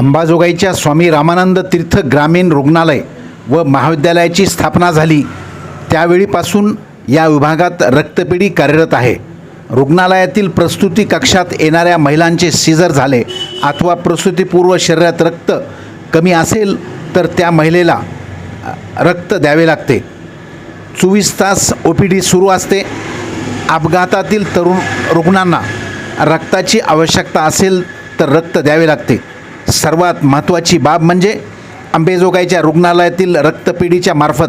अंबाजोगाईच्या स्वामी रामानंद तीर्थ ग्रामीण रुग्णालय व महाविद्यालयाची स्थापना झाली. त्यावेळीपासून या विभागात रक्तपेढी कार्यरत आहे. रुग्णालयातील प्रस्तुती कक्षात येणाऱ्या महिलांचे सीझर झाले. अथवा प्रसूतीपूर्व शरीरात रक्त कमी असेल तर त्या महिलेला रक्त द्यावे लागते. चोवीस तास ओ पी डी सुरू असते. अपघातातील तरुण रुग्णांना रक्ताची आवश्यकता असेल तर रक्त द्यावे लागते. सर्वात महत्त्वाची बाब म्हणजे अंबेजोगाईच्या रुग्णालयातील रक्तपेढीच्या मार्फत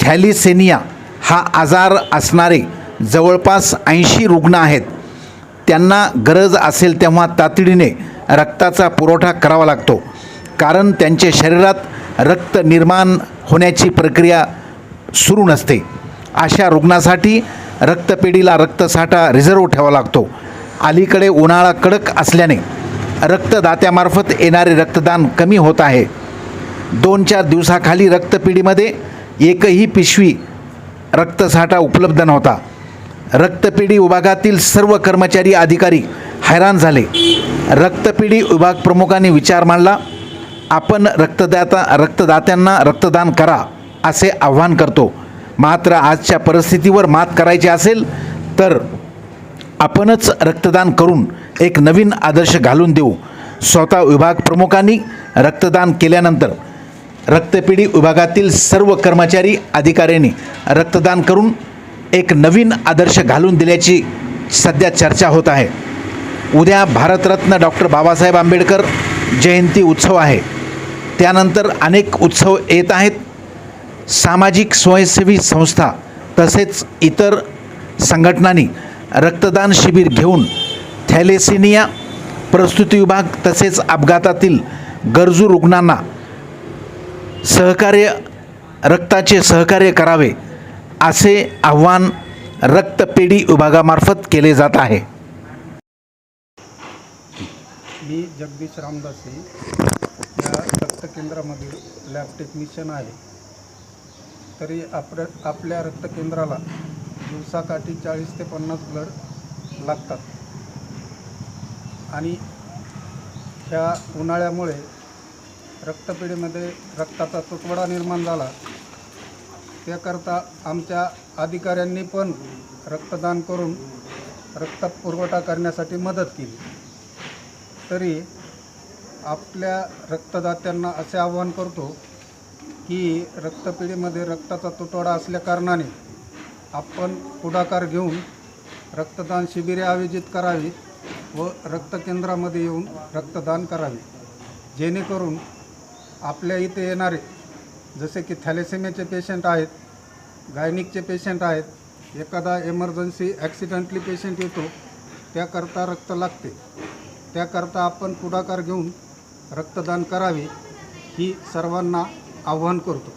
थॅलिसेनिया हा आजार असणारे जवळपास ऐंशी रुग्ण आहेत. त्यांना गरज असेल तेव्हा तातडीने रक्ताचा पुरवठा करावा लागतो. कारण त्यांच्या शरीरात रक्त निर्माण होण्याची प्रक्रिया सुरू नसते. अशा रुग्णासाठी रक्तपेढीला रक्तसाठा रिझर्व ठेवावा लागतो. अलीकडे उन्हाळा कडक असल्याने रक्तदात्यामार्फत येणारे रक्तदान कमी होत आहे. दोन चार दिवसाखाली रक्तपेढीमध्ये एकही पिशवी रक्तसाठा उपलब्ध नव्हता. रक्तपेढी विभागातील सर्व कर्मचारी अधिकारी हैराण झाले. रक्तपेढी विभाग प्रमुखांनी विचार मांडला आपण रक्तदाता रक्तदात्यांना रक्तदान करा असे आव्हान करतो. मात्र आजच्या परिस्थितीवर मात करायची असेल तर आपणच रक्तदान करून एक नवीन आदर्श घालून देऊ. स्वतः विभाग प्रमुखांनी रक्तदान केल्यानंतर रक्तपेढी विभागातील सर्व कर्मचारी अधिकाऱ्यांनी रक्तदान करून एक नवीन आदर्श घालून दिल्याची सध्या चर्चा होत आहे. उद्या भारतरत्न डॉक्टर बाबासाहेब आंबेडकर जयंती उत्सव आहे. त्यानंतर अनेक उत्सव येत आहेत. सामाजिक स्वयंसेवी संस्था तसेच इतर संघटनांनी रक्तदान शिबिर घेऊन थॅलेसिनिया प्रस्तुती विभाग तसेच अपघातातील गरजू रुग्णांना सहकार्य रक्ताचे सहकार्य करावे असे आव्हान रक्तपेढी विभागामार्फत केले जात आहे. मी जगदीश रामदासी या रक्तकेंद्रामधील लॅब टेक्निशियन आहे. तरी आपल्या आपल्या रक्तकेंद्राला दिवसाकाठी चाळीस ते पन्नास ब्लड लागतात. आणि ह्या उन्हाळ्यामुळे रक्तपेढीमध्ये रक्ताचा तुटवडा निर्माण झाला. त्याकरता आमच्या अधिकाऱ्यांनी पण रक्तदान करून रक्त पुरवठा करण्यासाठी मदत केली. तरी आपल्या रक्तदात्यांना असे आवाहन करतो की रक्तपेढीमध्ये रक्ताचा तुटवडा असल्याकारणाने आपण पुढाकार घेऊन रक्तदान शिबिरे आयोजित करावीत. व रक्तकेंद्रामध्ये येऊन रक्तदान करावे. जेणेकरून आपल्या इथे येणारे जसे की थॅलेसेमियाचे पेशंट आहेत गायनिकचे पेशंट आहेत एखादा एमर्जन्सी ॲक्सिडेंटली पेशंट येतो त्याकरता रक्त लागते. त्याकरता आपण पुढाकार घेऊन रक्तदान करावे ही सर्वांना आव्हान करतो.